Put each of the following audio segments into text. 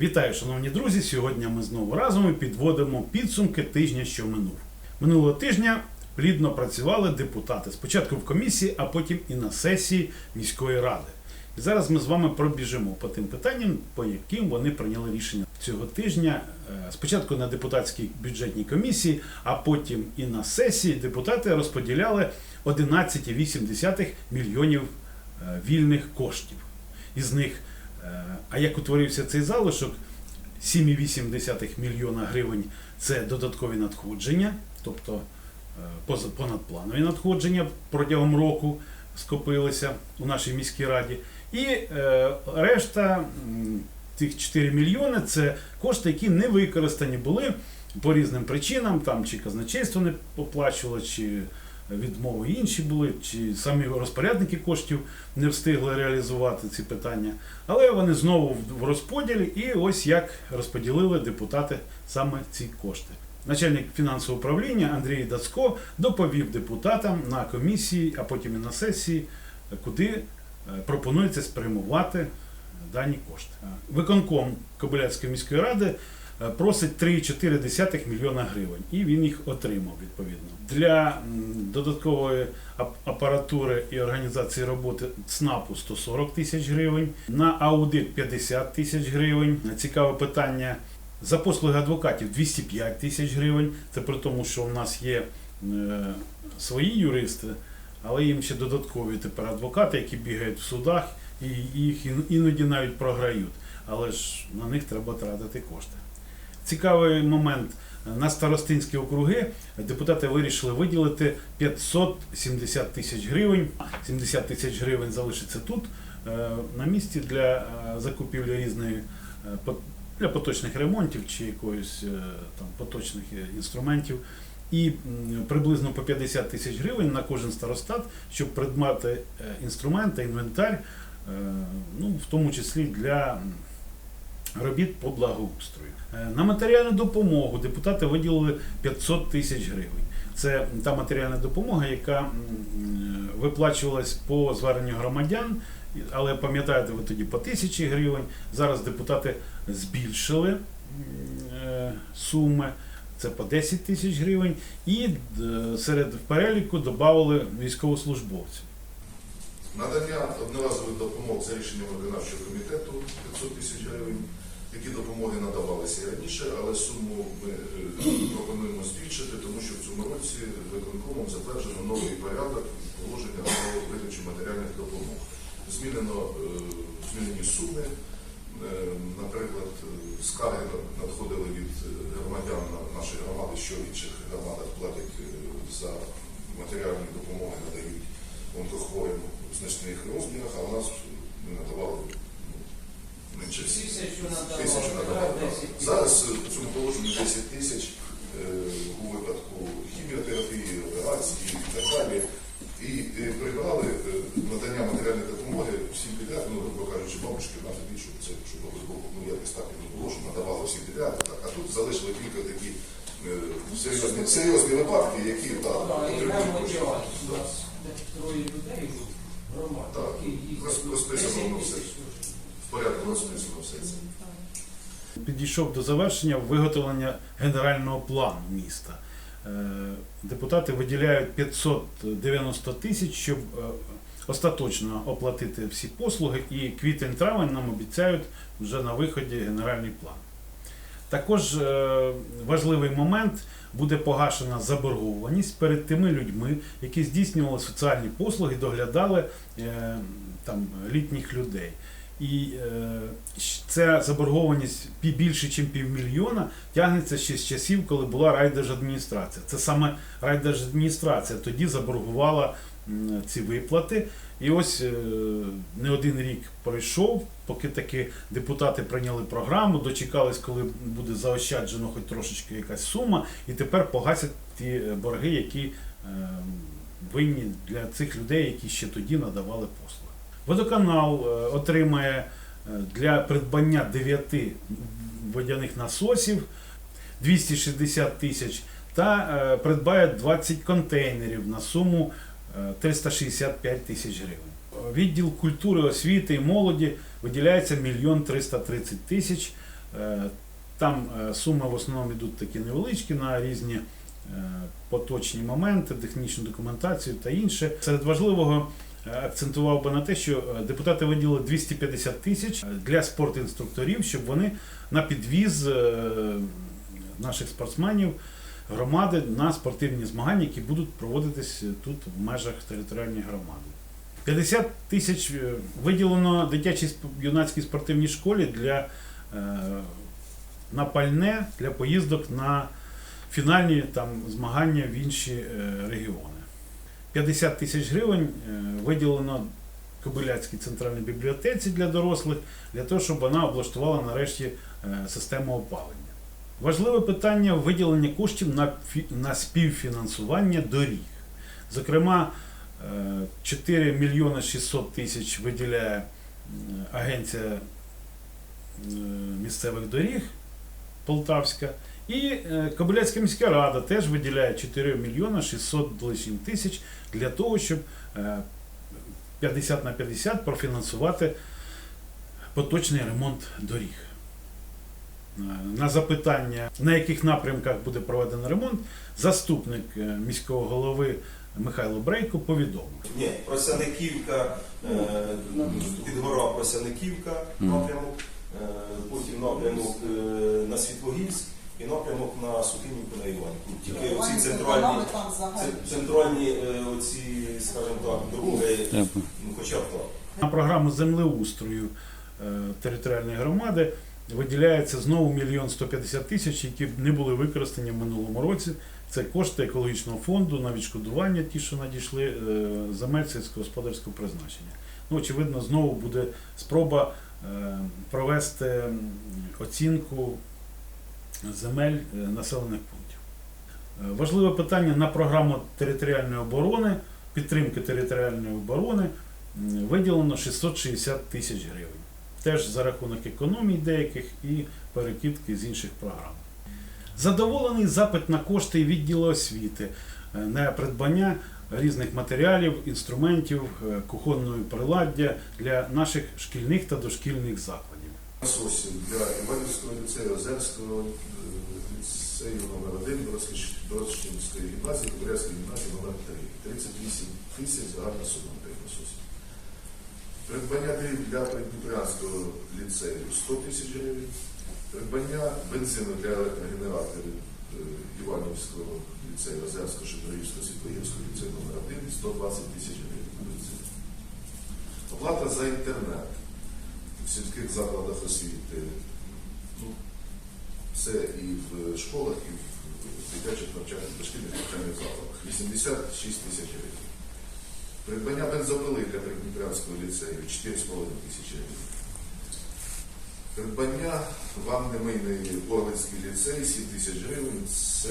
Вітаю, шановні друзі! Сьогодні ми знову разом підводимо підсумки тижня, що минув. Минулого тижня плідно працювали депутати. Спочатку в комісії, а потім і на сесії міської ради. І зараз ми з вами пробіжимо по тим питанням, по яким вони прийняли рішення цього тижня. Е, Спочатку на депутатській бюджетній комісії, а потім і на сесії депутати розподіляли 11,8 мільйонів е, вільних коштів. Із них, а як утворився цей залишок, 7,8 мільйона гривень це додаткові надходження, тобто е, понадпланові надходження протягом року скопилися у нашій міській раді. І е, решта м, тих 4 мільйони це кошти, які не використані були по різним причинам, там чи казначейство не оплачувало, чи відмови інші були, чи самі розпорядники коштів не встигли реалізувати ці питання. Але вони знову в- розподілі, і ось як розподілили депутати саме ці кошти. Начальник фінансового управління Андрій Дацько доповів депутатам на комісії, а потім і на сесії, куди е, пропонується спрямувати дані кошти. Виконком Кобиляцької міської ради просить 3,4 мільйона гривень, і він їх отримав відповідно. Для додаткової апаратури і організації роботи ЦНАПу 140 тисяч гривень, на аудит 50 тисяч гривень. Цікаве питання. За послуги адвокатів 205 тисяч гривень. Це при тому, що у нас є е, свої юристи, але їм ще додаткові тепер адвокати, які бігають в судах і їх іноді навіть програють. Але ж на них треба тратити кошти. Цікавий момент. На старостинські округи депутати вирішили виділити 570 тисяч гривень. 70 тисяч гривень залишиться тут е, на місці для е, закупівлі різної е, для поточних ремонтів чи якоїсь там поточних інструментів. І приблизно по 50 тисяч гривень на кожен старостат, щоб придбати інструменти, інвентар, ну, в тому числі для робіт по благоустрою. Е, На матеріальну допомогу депутати виділили 500 тисяч гривень. Це та матеріальна допомога, яка е, виплачувалась по зверненню громадян, але пам'ятаєте, ви тоді по тисячі гривень. Зараз депутати збільшили е, суми. Це по 10 тисяч гривень, і серед переліку додали військовослужбовців. Надання одноразових допомог за рішенням виконавчого комітету 500 тисяч гривень. Такі допомоги надавалися і раніше, але суму ми е, пропонуємо збільшити, тому що в цьому році виконкомом затверджено новий порядок положення про видачу матеріальних допомог. Змінено е, змінені суми. Е, Наприклад, скарги надходили від громадян на нашої громади, що в інших громадах платять за матеріальні допомоги, надають онкохворим в значних розмірах, а у нас ми надавали менше Тисячу надавали. Зараз е, в цьому положенні 10 тисяч е, у випадку хіміотерапії, операції і так далі. І е, прибрали надання матеріальної допомоги всім підряд, ну, грубо кажучи, бабушки в нас більше це, щоб ну, якось так не було, що надавали всім підряд. Так. А тут залишили кілька такі серйозні, серйозні випадки, які так, потребують троє людей громад. Так, роз- розписано все. Порядку розписано все це. Підійшов до завершення виготовлення генерального плану міста. Е, Депутати виділяють 590 тисяч, щоб е, остаточно оплатити всі послуги, і квітень-травень нам обіцяють вже на виході генеральний план. Також е, важливий момент буде погашена заборгованість перед тими людьми, які здійснювали соціальні послуги, доглядали там, літніх людей. І е, ця заборгованість більше, ніж півмільйона, тягнеться ще з часів, коли була райдержадміністрація. Це саме райдержадміністрація тоді заборгувала ці виплати. І ось е, не один рік пройшов, поки таки депутати прийняли програму, дочекались, коли буде заощаджено хоч трошечки якась сума, і тепер погасять ті е, борги, які е, винні для цих людей, які ще тоді надавали послуги. Водоканал е, отримає е, для придбання 9 водяних насосів 260 тисяч та е, придбає 20 контейнерів на суму е, 365 тисяч гривень. Відділ культури, освіти і молоді виділяється 1 330 тисяч Там суми в основному йдуть такі невеличкі на різні поточні моменти, технічну документацію та інше. Серед важливого акцентував би на те, що е, депутати виділили 250 тисяч для спортінструкторів, щоб вони на підвіз е, наших спортсменів громади на спортивні змагання, які будуть проводитись тут в межах територіальної громади. 50 тисяч е, виділено дитячій юнацькій спортивній школі для на пальне для поїздок на фінальні там змагання в інші регіони. 50 тисяч гривень е, виділено Кобиляцькій центральній бібліотеці для дорослих, для того, щоб вона облаштувала нарешті е, систему опалення. Важливе питання виділення коштів на, на співфінансування доріг. Зокрема, е, 4 мільйони 600 тисяч виділяє Агенція місцевих доріг Полтавська. І е, Кобиляцька міська рада теж виділяє 4 мільйони 600 лишнім тисяч для того, щоб е, 50 на 50 профінансувати поточний ремонт доріг. Е, На запитання, на яких напрямках буде проведено ремонт, заступник е, міського голови Михайло Брейко повідомив. Ні, Просяниківка, е, Підгора Просяниківка напрямок, е, потім напрямок е, на Світлогірськ і напрямок на Сухинівку на Іванівку. Тільки оці центральні, центральні е, оці, скажімо так, дороги, ну, хоча б так. На програму землеустрою е, територіальної громади виділяється знову мільйон 150 тисяч, які не були використані в минулому році. Це кошти екологічного фонду на відшкодування, ті, що надійшли е, земель сільськогосподарського призначення. Ну, очевидно, знову буде спроба провести оцінку земель е, населених пунктів. Е, Важливе питання на програму територіальної оборони, підтримки територіальної оборони виділено 660 тисяч гривень. Теж за рахунок економій деяких і перекидки з інших програм. Задоволений запит на кошти відділу освіти е, на придбання різних матеріалів, інструментів, кухонної приладдя для наших шкільних та дошкільних закладів. Насосів для Іванівського ліцею, Озерського е, ліцею номер 1 Бродщинської гімназії, Кобиляцької гімназії номер 3 38 тисяч загальна сума тих насосів. Придбання дрів для Придніпрянського ліцею 100 тисяч гривень. Придбання бензину для електрогенераторів е, Іванівського ліцею, Озерського, Шепетівського, Світлогірського ліцею номер 1 120 тисяч гривень. Оплата за інтернет в сільських закладах освіти. Ну, це і в школах, і в дитячих навчальних дошкільних навчальних закладах. 86 тисяч гривень. Придбання бензопили для Придніпрянського ліцею 4,5 тисячі гривень. Придбання ванни мийної в Орлинський ліцей 7 тисяч гривень. Це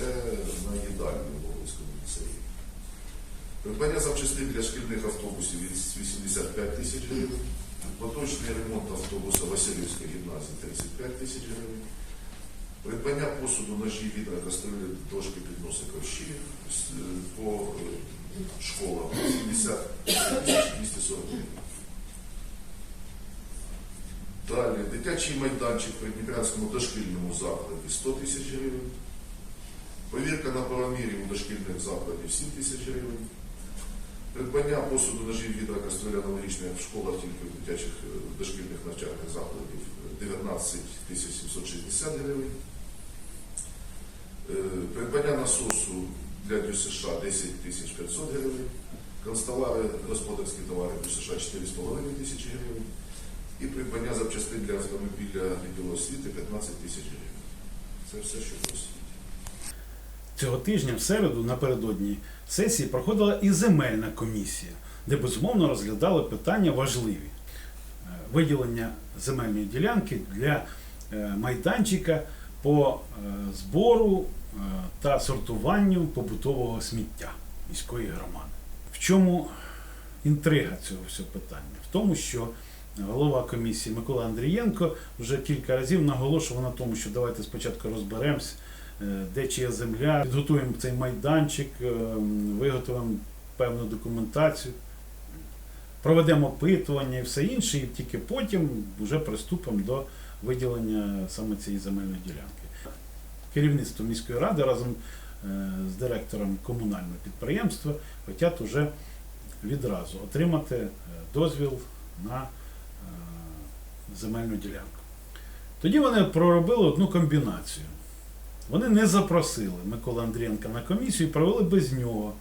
на їдальню в Орлинському ліцеї. Придбання запчастин для шкільних автобусів 85 тисяч гривень. Поточний ремонт автобуса Васильівської гімназії 35 тисяч гривень. Придбання посуду ножі відра кастрюлі, дошки підноси ковші по е, школам 70 240 гривень. Далі дитячий майданчик при Дніпрянському дошкільному закладі 100 тисяч гривень. Повірка на правомір'я у дошкільних закладів 7 тисяч гривень. Придбання посуду ножів відра каструля аналогічних в школах тільки в дитячих е, дошкільних навчальних закладів е, 19 760 гривень. Е, Придбання насосу для ДЮСШ 10 500 гривень. Консталари, господарські товари ДЮСШ 4,5 тисячі гривень. І придбання запчастин для автомобіля відділу освіти 15 тисяч гривень. Це все, що освіті. Цього тижня в середу напередодні сесії проходила і земельна комісія, де безумовно розглядали питання важливі Е, виділення земельної ділянки для е, майданчика по е, збору та сортуванню побутового сміття міської громади. В чому інтрига цього всього питання? В тому, що голова комісії Микола Андрієнко вже кілька разів наголошував на тому, що давайте спочатку розберемось, де чия земля, підготуємо цей майданчик, е, виготовимо певну документацію, проведемо опитування і все інше, і тільки потім вже приступимо до виділення саме цієї земельної ділянки. Керівництво міської ради разом е, з директором комунального підприємства хочуть уже відразу отримати е, дозвіл на е, земельну ділянку. Тоді вони проробили одну комбінацію. Вони не запросили Микола Андрієнка на комісію і провели без нього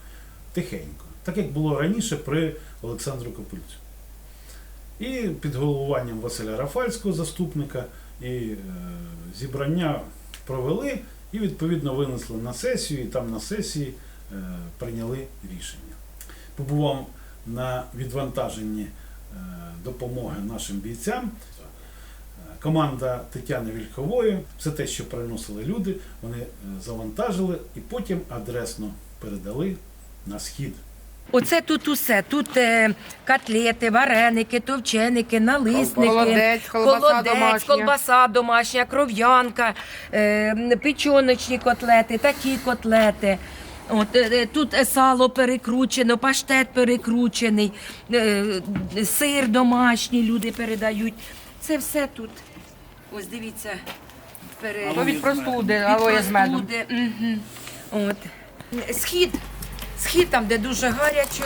тихенько, так як було раніше при Олександру Копильцю. І під головуванням Василя Рафальського, заступника, і е, зібрання провели і відповідно винесли на сесію, і там на сесії е, прийняли рішення. Побував на відвантаженні е, допомоги нашим бійцям. Команда Тетяни Вільхової, все те, що приносили люди, вони е, завантажили і потім адресно передали на схід. Оце тут усе. Тут е, котлети, вареники, товченики, налисники, Холодець, колбаса холодець, домашня. колбаса домашня, кров'янка, е, печоночні котлети, такі котлети. От, е, е, тут е, сало перекручено, паштет перекручений, е, сир домашній люди передають. Це все тут. Ось дивіться. пере- То від простуди, алоє з медом. простуди, мгм. От. Схід. Схід там, де дуже гарячо,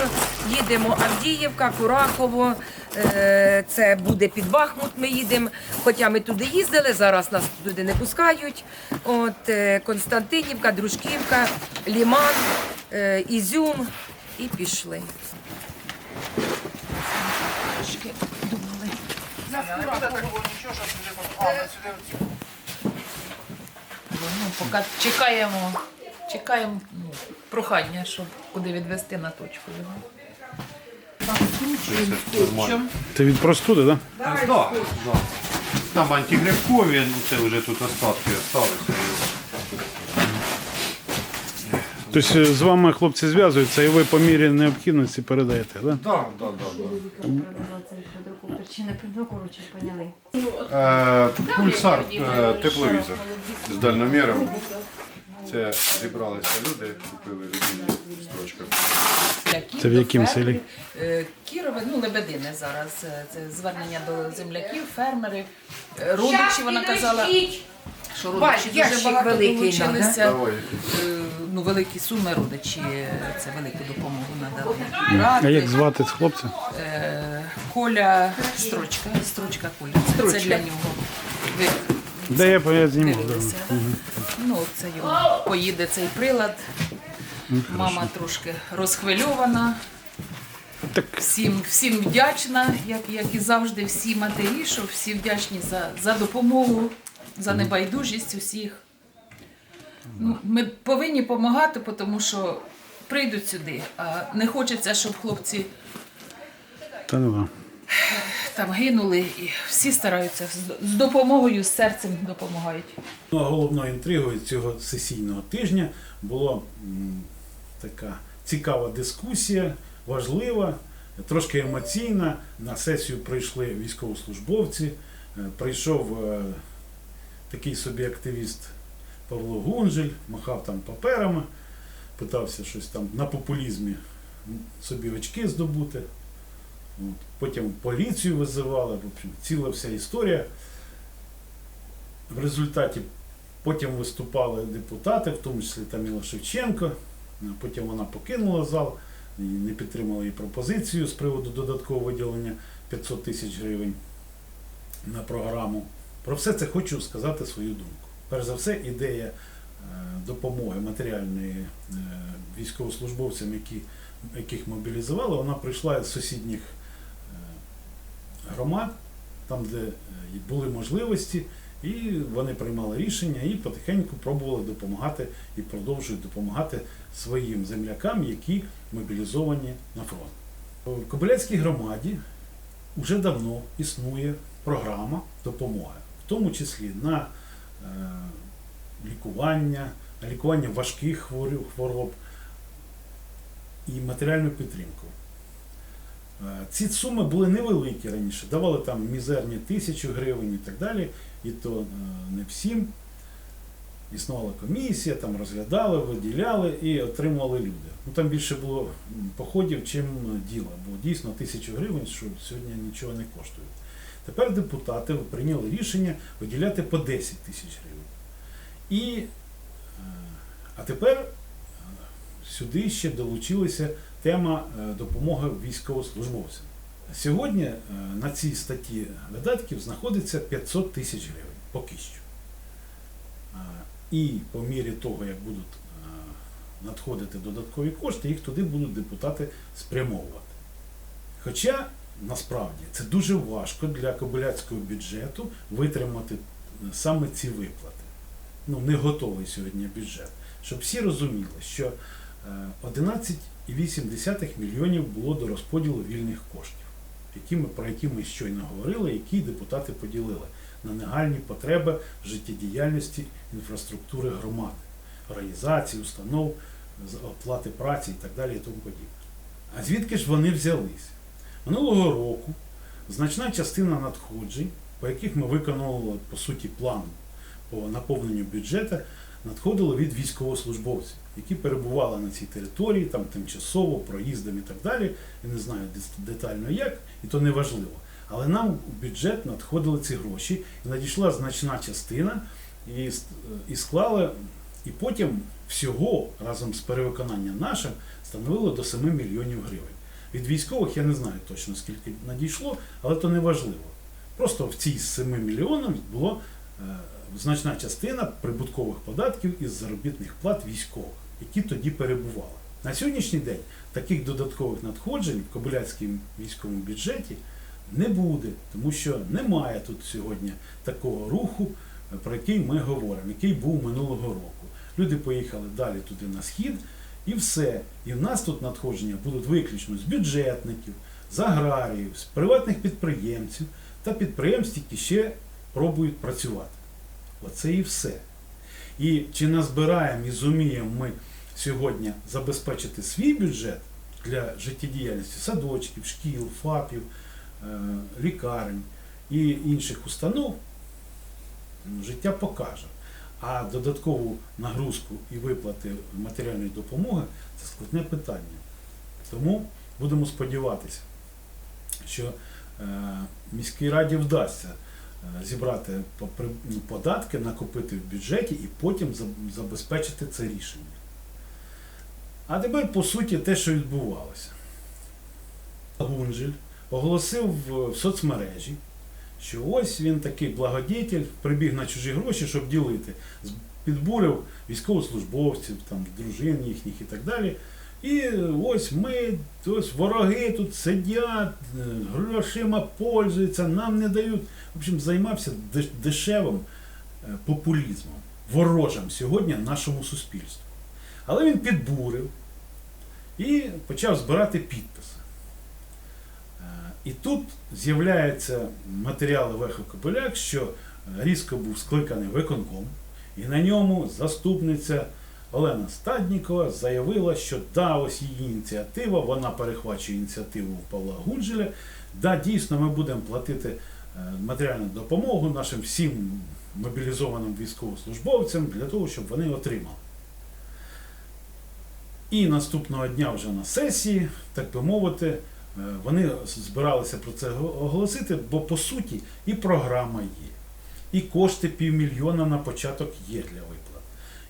їдемо Авдіївка, Курахово, е, це буде під Бахмут, ми їдемо. Хоча ми туди їздили, зараз нас туди не пускають. От, е, Константинівка, Дружківка, Ліман, е, Ізюм і пішли. Трошки думали. Ну, поки чекаємо, чекаємо ну, прохання, щоб куди відвести на точку його. Це від простуди, так? Так, да, да. Там антигрибкові, ну це вже тут остатки залишилися. Тобто з вами хлопці зв'язуються і ви по мірі необхідності передаєте, так? Да, да, да, Чи не ну, коротше, поняли. Е, пульсар е, тепловізор з дальноміром. Це зібралися люди, купили людині строчку. Це в якому селі? е, Кірове, ну Лебедине зараз. Це звернення до земляків, фермерів, родичі. Вона казала, що родичі дуже ящик багато великий долучилися. Давай. Е, Ну, великі суми родичі, е, це велику допомогу надали. А як звати хлопця? е, Коля Строчка, Строчка Коля. Це для нього. Ви Де я, я зніму. дивилися. да. Ну, це йому поїде цей прилад. Мама трошки розхвильована. Так Всім, всім вдячна, як, як і завжди, всі матері, що всі вдячні за, за допомогу, за небайдужість усіх. Ну, ми повинні допомагати, тому що прийдуть сюди. А не хочеться, щоб хлопці та ну там гинули, і всі стараються з, з допомогою, з серцем допомагають. Ну, а головною інтригою цього сесійного тижня була м, така цікава дискусія, важлива, трошки емоційна. На сесію прийшли військовослужбовці, е, прийшов е, такий собі активіст Павло Гунжель, махав там паперами, питався щось там на популізмі собі очки здобути. От. Потім поліцію визивали, в общем, ціла вся історія. В результаті потім виступали депутати, в тому числі Таміла Шевченко. Потім вона покинула зал не підтримала її пропозицію з приводу додаткового виділення 500 тисяч гривень на програму. Про все це хочу сказати свою думку. Перш за все, ідея е, допомоги матеріальної е, військовослужбовцям, які, яких мобілізували, вона прийшла з сусідніх е, громад, там, де були можливості, і вони приймали рішення і потихеньку пробували допомагати і продовжують допомагати своїм землякам, які мобілізовані на фронт. В Кобиляцькій громаді вже давно існує програма допомоги, тому числі на е, лікування, на лікування важких хвороб- і матеріальну підтримку. Е, Ці суми були невеликі раніше, давали там мізерні тисячу гривень і так далі, і то е, не всім. Існувала комісія, там розглядали, виділяли і отримували люди. Ну там більше було походів, чим діла, бо дійсно тисячу гривень, що сьогодні нічого не коштує. Тепер депутати прийняли рішення виділяти по 10 тисяч гривень. І, е, а тепер е, сюди ще долучилася тема е, допомоги військовослужбовцям. Сьогодні на цій статті видатків знаходиться 500 тисяч гривень поки що. І по мірі того, як будуть надходити додаткові кошти, їх туди будуть депутати спрямовувати. Хоча насправді це дуже важко для кобиляцького бюджету витримати е, саме ці виплати. Ну, не готовий сьогодні бюджет. Щоб всі розуміли, що е, 11,8 мільйонів було до розподілу вільних коштів, які ми, про які ми щойно говорили, які депутати поділили на нагальні потреби життєдіяльності інфраструктури громади, організацій, установ, оплати праці і так далі і тому подібне. А звідки ж вони взялись? Минулого року значна частина надходжень, по яких ми виконували по суті план по наповненню бюджету, надходило від військовослужбовців, які перебували на цій території, там тимчасово, проїздом і так далі. Я не знаю детально як, і то не важливо. Але нам у бюджет надходили ці гроші, і надійшла значна частина, і, і склали, і потім всього разом з перевиконанням нашим становило до 7 мільйонів гривень. Від військових я не знаю точно скільки надійшло, але то не важливо. Просто в цій 7 мільйонах було е, значна частина прибуткових податків із заробітних плат військових, які тоді перебували. На сьогоднішній день таких додаткових надходжень в Кобиляцькому військовому бюджеті не буде, тому що немає тут сьогодні такого руху, е, про який ми говоримо, який був минулого року. Люди поїхали далі туди на схід, і все. І в нас тут надходження будуть виключно з бюджетників, з аграріїв, з приватних підприємців та підприємств, які ще пробують працювати. Оце і все. І чи назбираємо і зуміємо ми сьогодні забезпечити свій бюджет для життєдіяльності садочків, шкіл, ФАПів, е, лікарень і інших установ, ну, життя покаже. А додаткову нагрузку і виплати матеріальної допомоги це складне питання. Тому будемо сподіватися, що е, міській раді вдасться е, зібрати податки, накопити в бюджеті і потім забезпечити це рішення. А тепер, по суті, те, що відбувалося. Гунжель оголосив в соцмережі, що ось він такий благодетель, прибіг на чужі гроші, щоб ділити. Підбурив військовослужбовців, там, дружин їхніх і так далі. І ось ми, ось вороги тут сидять, е, грошима пользуються, нам не дають. В общем, займався дешевим е, популізмом, ворожим сьогодні нашому суспільству. Але він підбурив і почав збирати підписи. І тут з'являються матеріали Леха Кобиляк, що різко був скликаний виконком, і на ньому заступниця Олена Стаднікова заявила, що да, ось її ініціатива, вона перехвачує ініціативу Павла Гунджеля. Да, дійсно, ми будемо платити е, матеріальну допомогу нашим всім мобілізованим військовослужбовцям для того, щоб вони отримали. І наступного дня вже на сесії, так би мовити, вони збиралися про це оголосити, бо по суті і програма є, і кошти півмільйона на початок є для виплат.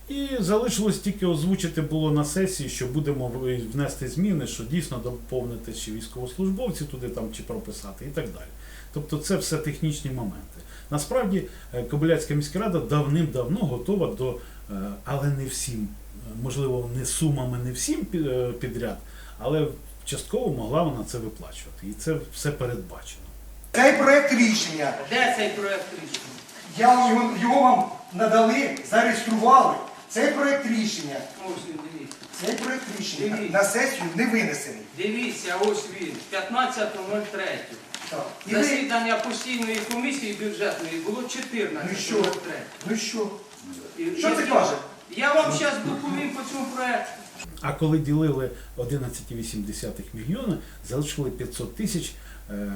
І залишилось тільки озвучити було на сесії, що будемо внести зміни, що дійсно доповнити чи військовослужбовці туди там чи прописати і так далі. Тобто це все технічні моменти. Насправді е, Кобиляцька міська рада давним-давно готова до, е, але не всім, е, можливо, не сумами, не всім е, підряд, але частково могла вона це виплачувати. І це все передбачено. Цей проект рішення, Де цей проект рішення? я його, його вам надали, зареєстрували. Цей проект рішення, Ось він, дивіться. цей проект рішення Дивіться. на сесію не винесений. Дивіться, ось він, 15.03. Так. І ви, Засідання постійної комісії бюджетної було Ну 14.03. що? ну що? І- Що це каже? Я вам зараз доповім по цьому проекту. А коли ділили 11,8 мільйона, залишили 500 тисяч е,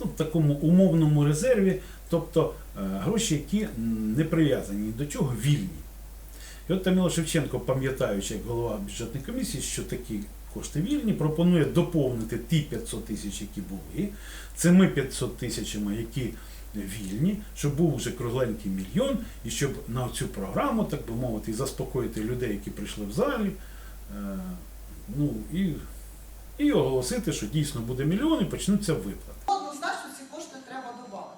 ну, в такому умовному резерві, тобто е, гроші, які не прив'язані ні до чого, вільні. І от Таміло Шевченко, пам'ятаючи як голова бюджетної комісії, що такі кошти вільні, пропонує доповнити ті 500 тисяч, які були, цими 500 тисячами, які вільні, щоб був вже кругленький мільйон, і щоб на цю програму, так би мовити, заспокоїти людей, які прийшли в залі. Е, Ну і, і оголосити, що дійсно буде мільйон і почнуться виплати. Однозначно ці кошти треба додати.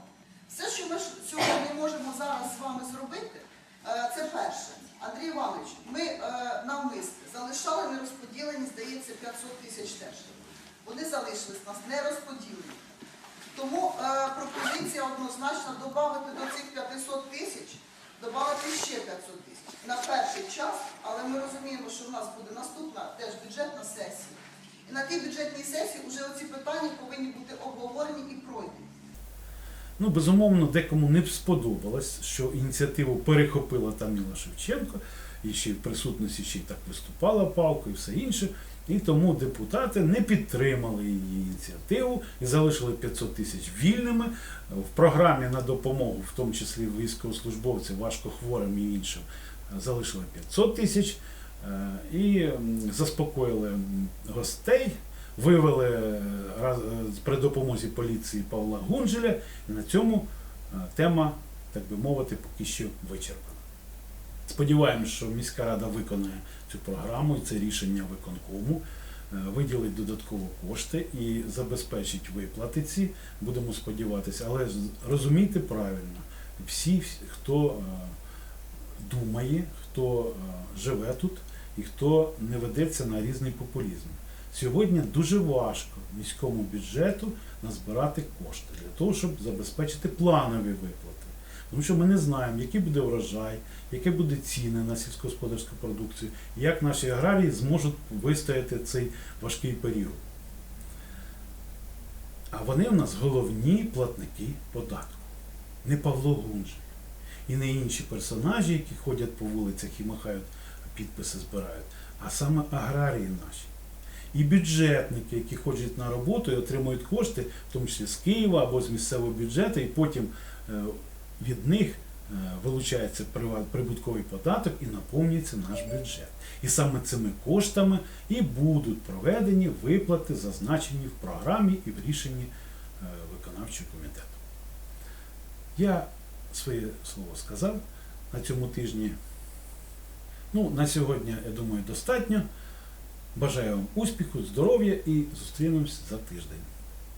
Все, що ми сьогодні можемо зараз з вами зробити, е, це перше. Андрій Іванович, ми е, навмисно залишали нерозподілені, здається, 500 тисяч теж. Вони залишились нас нерозподілені. Тому пропозиція однозначно додати до цих 500 тисяч, додати ще 500 тисяч на перший час, але ми розуміємо, що в нас буде наступна теж бюджетна сесія. І на тій бюджетній сесії вже оці питання повинні бути обговорені і пройдені. Ну, безумовно, декому не сподобалось, що ініціативу перехопила Таміла Шевченко, і ще в присутності ще й так виступала палко і все інше. І тому депутати не підтримали її ініціативу і залишили 500 тисяч вільними. В програмі на допомогу, в тому числі військовослужбовцям, важкохворим і іншим, залишили 500 тисяч е, і заспокоїли гостей, вивели е, е, при допомозі поліції Павла Гунжеля, і на цьому тема, так би мовити, поки що вичерпана. Сподіваємось, що міська рада виконає цю програму і це рішення виконкому, е, виділить додатково кошти і забезпечить виплати ці, будемо сподіватися. Але розумійте правильно, всі, хто е, думає, хто е, живе тут і хто не ведеться на різний популізм. Сьогодні дуже важко міському бюджету назбирати кошти для того, щоб забезпечити планові виплати. Тому що ми не знаємо, який буде врожай, які будуть ціни на сільськогосподарську продукцію, як наші аграрії зможуть вистояти цей важкий період. А вони в нас головні платники податку. Не Павло Гунжий і не інші персонажі, які ходять по вулицях і махають, підписи збирають, а саме аграрії наші. І бюджетники, які ходять на роботу і отримують кошти, в тому числі з Києва або з місцевого бюджету, і потім е, від них е, вилучається прибутковий податок і наповнюється наш бюджет. І саме цими коштами і будуть проведені виплати, зазначені в програмі і в рішенні е, виконавчого комітету. Я своє слово сказав на цьому тижні. Ну, на сьогодні, я думаю, достатньо. Бажаю вам успіху, здоров'я і зустрінемось за тиждень.